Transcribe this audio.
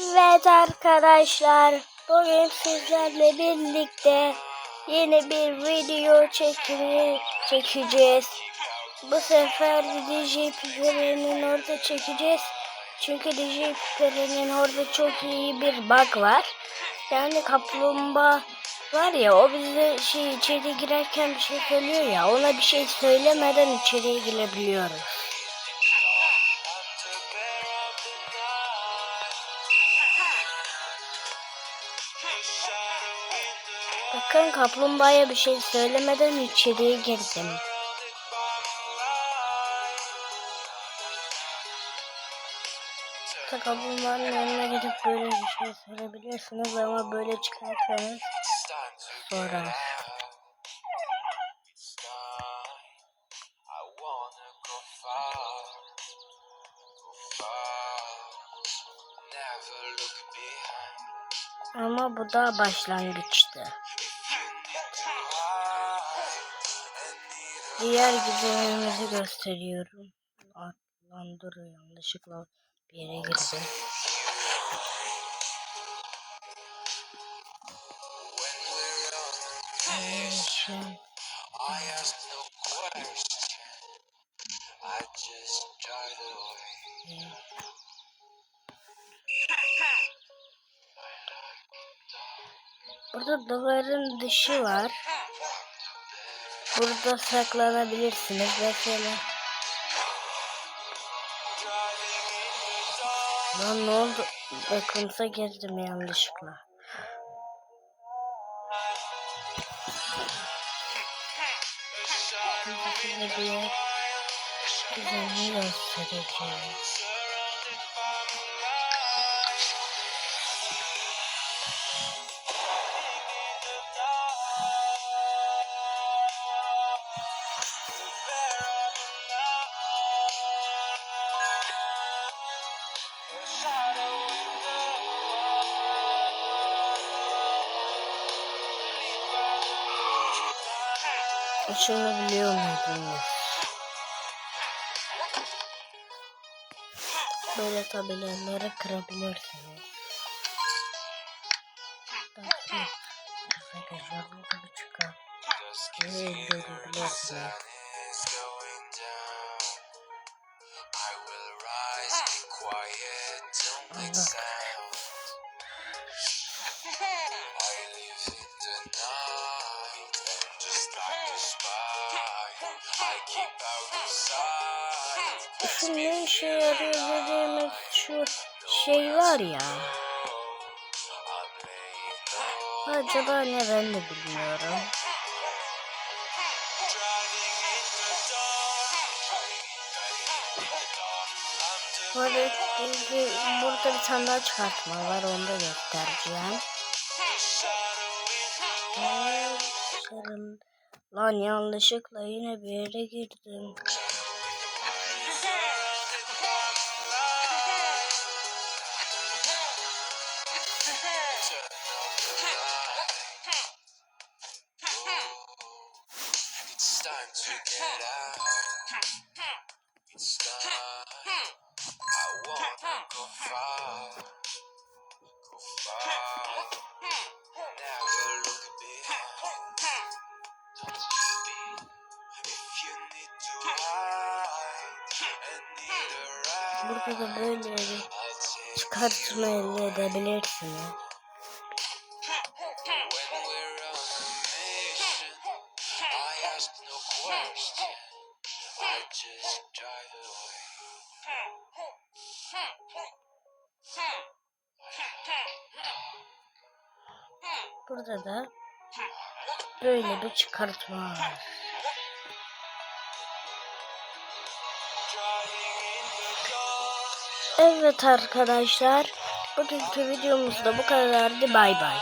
Evet arkadaşlar, bugün sizlerle birlikte yeni bir video çekimi çekeceğiz. Bu sefer DJ Pipere'nin orada çekeceğiz. Çünkü DJ Pipere'nin orada çok iyi bir bug var. Yani kaplumbağa var ya o bize şey içeri girerken bir şey söylüyor ya ona bir şey söylemeden içeriye girebiliyoruz. Bakın kaplumbağaya bir şey söylemeden içeriye girdim. İşte kaplumbağanın yanına gidip böyle bir şey söyleyebilirsiniz ama böyle çıkarsanız far, never look behind. Ama bu da başlangıçtı. Diğer gizemimizi gösteriyorum. Lan dur yanlışlıkla bir yere girdim. Nation. I Burada duvarın dışı var. Burada saklanabilirsiniz mesela. Lan ne oldu? Bakımsa girdim yanlışlıkla. Size bir yer güzelliği göstereceğim. Şunu biliyor muydunuz? Böyle tabelaları kırabilirsiniz. Bakın. Şu ne işe yarıyor dediğimiz şu şey var ya. Acaba ne ben de bilmiyorum. Burada, burada bir tane daha çıkartma var onu da göstereceğim. Lan yanlışlıkla yine bir yere girdim. It's time Burada da böyle bir çıkartma elde edebilirsiniz. When we're on a mission, I ask no question. I just drive away. Burada da böyle bir çıkartma var. Evet arkadaşlar. Bugünkü videomuz da bu kadardı. Bay bay.